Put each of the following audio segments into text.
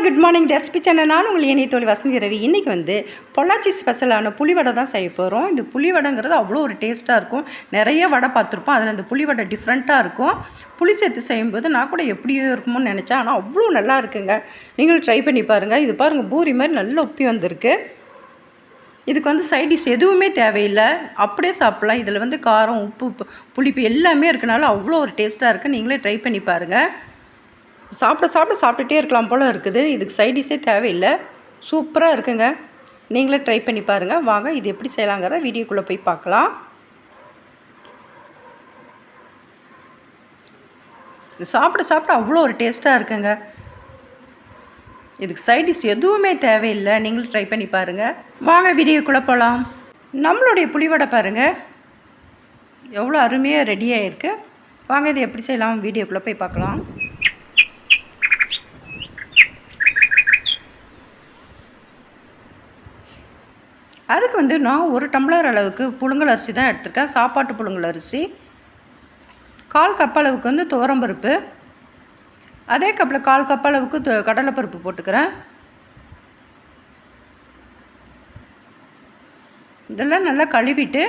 Hi good morning recipe channel நான் உங்கள் இணைய தோழி வசந்தி ரவி. இன்றைக்கி வந்து பொள்ளாச்சி ஸ்பெஷலான புளிவடை தான் செய்ய போகிறோம் இந்த புளிவடைங்கிறது அவ்வளோ ஒரு டேஸ்ட்டாக இருக்கும். நிறைய வடை பார்த்துருப்போம். அதில் இந்த புளிவடை டிஃப்ரெண்ட்டாக இருக்கும். புளி சேர்த்து செய்யும்போது நான் கூட எப்படியோ இருக்குமோன்னு நினச்சேன். ஆனால் அவ்வளோ நல்லா இருக்குங்க. நீங்களும் ட்ரை பண்ணி பாருங்கள் இது பாருங்கள் பூரி மாதிரி நல்லா ஒப்பி வந்திருக்கு. இதுக்கு வந்து சைட் டிஷ் எதுவுமே தேவையில்லை. அப்படியே சாப்பிட்லாம். இதில் வந்து காரம் உப்பு புளிப்பு எல்லாமே இருக்கனால அவ்வளோ ஒரு டேஸ்ட்டாக இருக்குது நீங்களே ட்ரை பண்ணி பாருங்கள் சாப்பிட சாப்பிட சாப்பிட்டுட்டே இருக்கலாம் போல் இருக்குது. இதுக்கு சைடிஷே தேவையில்லை. சூப்பராக இருக்குங்க. நீங்களே ட்ரை பண்ணி பாருங்கள் வாங்க இது எப்படி செய்யலாங்கிறத வீடியோக்குள்ளே போய் பார்க்கலாம். சாப்பிட சாப்பிட அவ்வளோ ஒரு டேஸ்ட்டாக இருக்குங்க. இதுக்கு சைடிஷ் எதுவுமே தேவையில்லை. நீங்களும் ட்ரை பண்ணி பாருங்கள் வாங்க வீடியோக்குள்ளே போகலாம் நம்மளுடைய புளிவடை பாருங்கள் எவ்வளோ அருமையாக ரெடியாக இருக்குது வாங்க இது எப்படி செய்யலாம்? வீடியோக்குள்ளே போய் பார்க்கலாம். அதுக்கு வந்து நான் ஒரு டம்ளர் அளவுக்கு புழுங்கல் அரிசி தான் எடுத்திருக்கேன். சாப்பாட்டு புழுங்கல் அரிசி. கால் கப் அளவுக்கு வந்து துவரம்பருப்பு அதே கப்பில் கால் கப் அளவுக்கு கடலைப்பருப்பு போட்டுக்கிறேன். இதெல்லாம் நல்லா கழுவிட்டு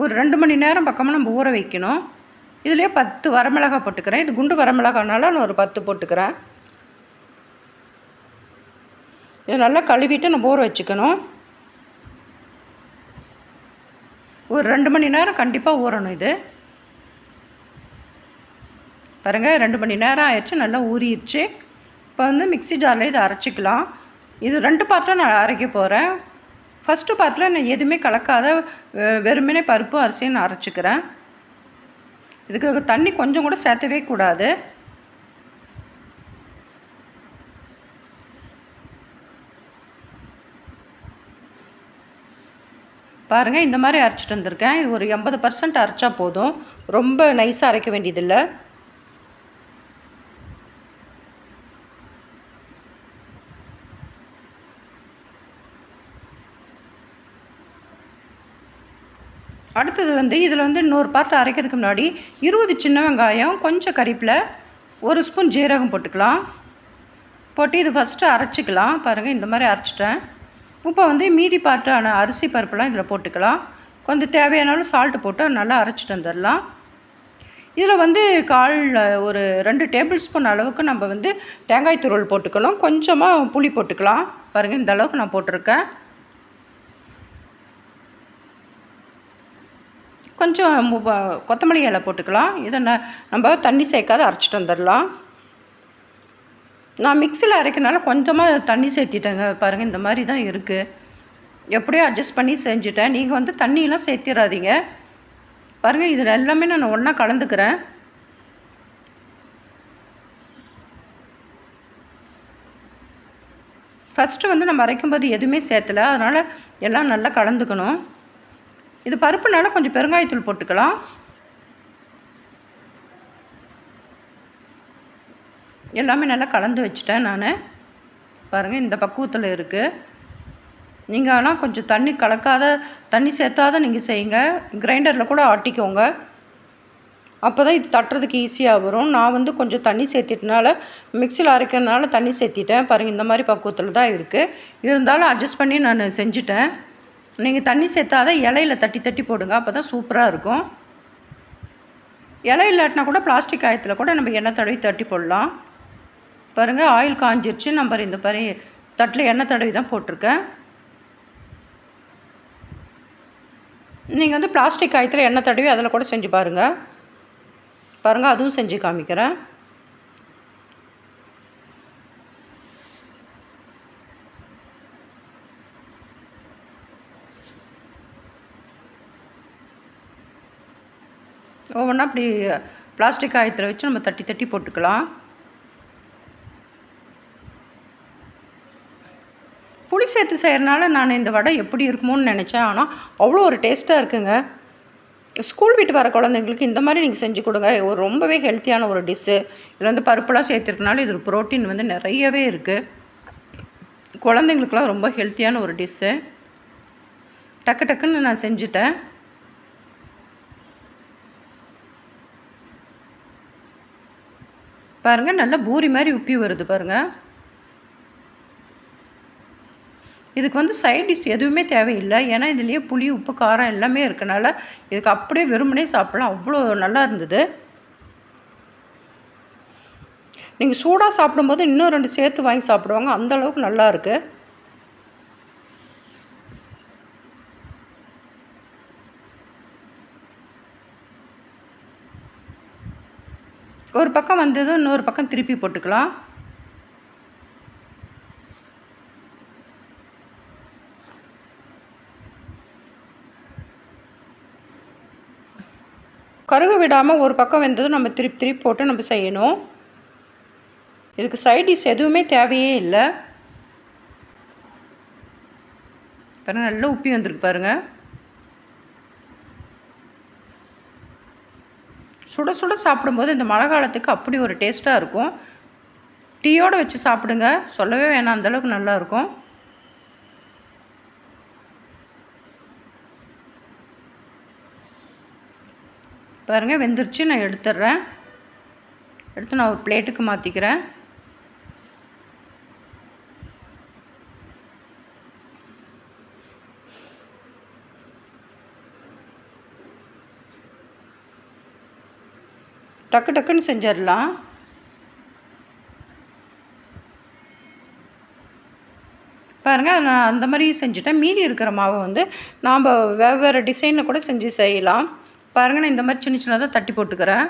ஒரு ரெண்டு மணி நேரம் பக்கமாக நம்ம ஊற வைக்கணும். இதுலேயே பத்து வரமிளகாய் போட்டுக்கிறேன். இது குண்டு வரமிளகானால நான் ஒரு பத்து போட்டுக்கிறேன். இதை நல்லா கழுவிட்டு நம்ம ஊற வச்சுக்கணும். ஒரு ரெண்டு மணி நேரம் கண்டிப்பாக ஊறணும் இது. பாருங்கள் ரெண்டு மணி நேரம் ஆயிடுச்சு நல்லா ஊறிடுச்சு. இப்போ வந்து மிக்ஸி ஜாரில் இதை அரைச்சிக்கலாம். இது ரெண்டு பார்ட்டாக நான் அரைக்க போகிறேன் ஃபஸ்ட்டு பார்ட்டில் நான் எதுவுமே கலக்காத வெ- வெறுமனே பருப்பு அரிசியும் நான் அரைச்சிக்கிறேன். இதுக்கு தண்ணி கொஞ்சம் கூட சேர்த்தவே கூடாது. பாருங்கள் இந்த மாதிரி அரைச்சிட்டு வந்திருக்கேன். இது ஒரு எண்பது பர்சன்ட் அரைச்சா போதும். ரொம்ப நைஸாக அரைக்க வேண்டியதில்லை. அடுத்தது வந்து இதில் வந்து இன்னொரு பார்ட் அரைக்கிறதுக்கு முன்னாடி இருபது சின்ன வெங்காயம் கொஞ்சம் கறிப்பில் ஒரு ஸ்பூன் ஜீரகம் போட்டுக்கலாம். போட்டு இது ஃபஸ்ட்டு அரைச்சிக்கலாம். பாருங்கள் இந்த மாதிரி அரைச்சிட்டேன். இப்போ வந்து மீதி பார்ட்டான அரிசி பருப்புலாம் இதில் போட்டுக்கலாம். கொஞ்சம் தேவையானாலும் சால்ட்டு போட்டு நல்லா அரைச்சிட்டு வந்துடலாம். இதில் வந்து கால் ஒரு ரெண்டு டேபிள் ஸ்பூன் அளவுக்கு நம்ம வந்து தேங்காய் துருள் போட்டுக்கணும். கொஞ்சமாக புளி போட்டுக்கலாம். பாருங்கள் இந்த அளவுக்கு நான் போட்டிருக்கேன். கொஞ்சம் கொத்தமல்லி இலை போட்டுக்கலாம். இதை நம்ம தண்ணி சேர்க்காத அரைச்சிட்டு வந்துடலாம். நான் மிக்சியில் அரைக்கனால கொஞ்சமாக தண்ணி சேர்த்திட்டேங்க. பாருங்கள் இந்த மாதிரி தான் இருக்குது எப்படியோ அட்ஜஸ்ட் பண்ணி செஞ்சுட்டேன். நீங்கள் வந்து தண்ணியெலாம் சேர்த்திடாதீங்க பாருங்கள் இதில் எல்லாமே நான் ஒன்றா கலந்துக்கிறேன். ஃபஸ்ட்டு வந்து நம்ம அரைக்கும்போது எதுவுமே சேர்த்தல. அதனால் எல்லாம் நல்லா கலந்துக்கணும். இது பருப்புனால கொஞ்சம் பெருங்காயத்தூள் போட்டுக்கலாம். எல்லாமே நல்லா கலந்து வச்சுட்டேன் நான். பாருங்கள் இந்த பக்குவத்தில் இருக்குது நீங்கள் ஆனால் கொஞ்சம் தண்ணி கலக்காத தண்ணி சேர்த்தாத நீங்கள் செய்யுங்க. கிரைண்டரில் கூட ஆட்டிக்கோங்க. அப்போ தான் இது தட்டுறதுக்கு ஈஸியாக வரும். நான் வந்து கொஞ்சம் தண்ணி சேர்த்திட்டனால மிக்சியில் அரைக்கிறதுனால தண்ணி சேர்த்திட்டேன். பாருங்கள் இந்த மாதிரி பக்குவத்தில் தான் இருக்குது இருந்தாலும் அட்ஜஸ்ட் பண்ணி நான் செஞ்சுட்டேன். நீங்கள் தண்ணி சேர்த்தாத இலையில தட்டி தட்டி போடுங்க. அப்போ தான் சூப்பராக இருக்கும். இலை இல்லாட்டினா கூட பிளாஸ்டிக் காயத்தில் கூட நம்ம எண்ணெய் தடவி தட்டி போடலாம். பாருங்கள் ஆயில் காஞ்சிருச்சு. நம்ம இந்த பாரு தட்டில் எண்ணெய் தடவி தான் போட்டிருக்கேன். நீங்கள் வந்து பிளாஸ்டிக் காயத்தில் எண்ணெய் தடவி அதில் கூட செஞ்சு பாருங்கள் பாருங்கள் அதுவும் செஞ்சு காமிக்கிறேன். ஒவ்வொன்றா அப்படி பிளாஸ்டிக் ஆயத்தில் வச்சு நம்ம தட்டி தட்டி போட்டுக்கலாம் புளி சேர்த்து செய்கிறனால நான் இந்த வடை எப்படி இருக்குமோன்னு நினச்சேன். ஆனால் அவ்வளோ ஒரு டேஸ்ட்டாக இருக்குங்க. ஸ்கூல் விட்டு வர குழந்தைங்களுக்கு இந்த மாதிரி நீங்கள் செஞ்சு கொடுங்க. ஒரு ரொம்பவே ஹெல்த்தியான ஒரு டிஷ்ஷு இதில் வந்து பருப்புலாம் சேர்த்துருக்கனால இது ப்ரோட்டீன் வந்து நிறையவே இருக்குது குழந்தைங்களுக்குலாம் ரொம்ப ஹெல்த்தியான ஒரு டிஷ்ஷு டக்கு டக்குன்னு நான் செஞ்சுட்டேன். பாருங்கள் நல்லா பூரி மாதிரி உப்பி வருது பாருங்கள் இதுக்கு வந்து சைட் டிஷ் எதுவுமே தேவையில்லை. ஏன்னா இதுலேயே புளி உப்பு காரம் எல்லாமே இருக்கனால இதுக்கு அப்படியே வெறுமனே சாப்பிட்லாம். அவ்வளோ நல்லா இருந்தது. நீங்கள் சூடாக சாப்பிடும்போது இன்னும் ரெண்டு சேர்த்து வாங்கி சாப்பிடுவாங்க. அந்தளவுக்கு நல்லா இருக்குது ஒரு பக்கம் வந்ததும் இன்னொரு பக்கம் திருப்பி போட்டுக்கலாம். கருக விடாமல் ஒரு பக்கம் வெந்ததும் நம்ம திருப்பி திருப்பி போட்டு நம்ம செய்யணும். இதுக்கு சைட் டிஷ் எதுவுமே தேவையே இல்லை. பாருங்கள் நல்லா உப்பி வந்திருக்கு பாருங்கள் சுட சுட சாப்பிடும்போது இந்த மழை காலத்துக்கு அப்படி ஒரு டேஸ்ட்டாக இருக்கும். டீயோடு வச்சு சாப்பிடுங்க. சொல்லவே வேணாம் அந்தளவுக்கு நல்லாயிருக்கும் பாருங்கள் வெந்துருச்சு. நான் எடுத்துடுறேன். எடுத்து நான் ஒரு பிளேட்டுக்கு மாற்றிக்கிறேன் டக்கு டக்குன்னு செஞ்சிடலாம். பாருங்கள் நான் அந்த மாதிரி செஞ்சுட்டேன். மீதி இருக்கிற மாவை வந்து நாம் வெவ்வேறு டிசைனில் கூட செஞ்சு செய்யலாம். பாருங்கள் நான் இந்த மாதிரி சின்ன சின்னதாக தட்டி போட்டுக்கிறேன்.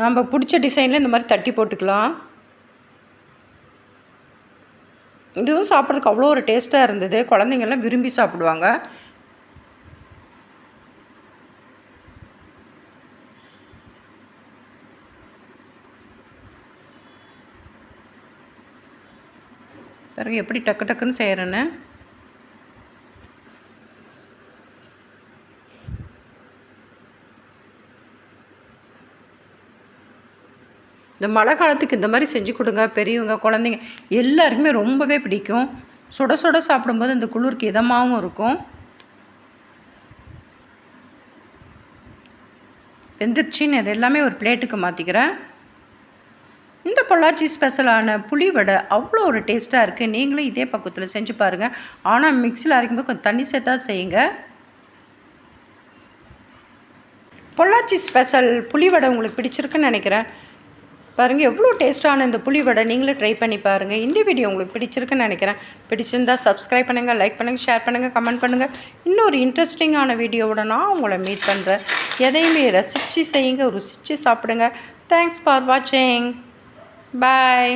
நம்ம பிடிச்ச டிசைனில் இந்த மாதிரி தட்டி போட்டுக்கலாம். இதுவும் சாப்பிட்றதுக்கு அவ்வளோ ஒரு டேஸ்ட்டாக இருந்தது. குழந்தைங்கள்லாம் விரும்பி சாப்பிடுவாங்க. பாருங்க எப்படி டக்கு டக்குன்னு செய்கிறேன்னு இந்த மழை காலத்துக்கு இந்த மாதிரி செஞ்சு கொடுங்க பெரியவங்க குழந்தைங்க எல்லாருக்குமே ரொம்பவே பிடிக்கும். சுட சுட சாப்பிடும்போது இந்த குளிருக்கு இதமாகவும் இருக்கும். வெந்துருச்சின்னு அது எல்லாமே ஒரு பிளேட்டுக்கு மாற்றிக்கிறேன் இந்த பொள்ளாச்சி ஸ்பெஷலான புளி வடை அவ்வளோ ஒரு டேஸ்ட்டாக இருக்குது நீங்களும் இதே பக்கத்தில் செஞ்சு பாருங்கள் ஆனால் மிக்சியில் அரைக்கும்போது கொஞ்சம் தண்ணி சேர்த்தா செய்யுங்க. பொள்ளாச்சி ஸ்பெஷல் புளி வடை உங்களுக்கு பிடிச்சிருக்குன்னு நினைக்கிறேன். பாருங்கள் எவ்வளோ டேஸ்ட்டான இந்த புளி வடை நீங்களும் ட்ரை பண்ணி பாருங்கள் இந்த வீடியோ உங்களுக்கு பிடிச்சிருக்குன்னு நினைக்கிறேன். பிடிச்சிருந்தா சப்ஸ்கிரைப் பண்ணுங்கள் லைக் பண்ணுங்கள் ஷேர் பண்ணுங்கள் கமெண்ட் பண்ணுங்கள் இன்னொரு இன்ட்ரெஸ்டிங்கான வீடியோவோட நான் உங்களை மீட் பண்ணுறேன் எதையுமே ரசித்து செய்யுங்க ருசித்து சாப்பிடுங்க. தேங்க்ஸ் ஃபார் வாட்சிங் பாய்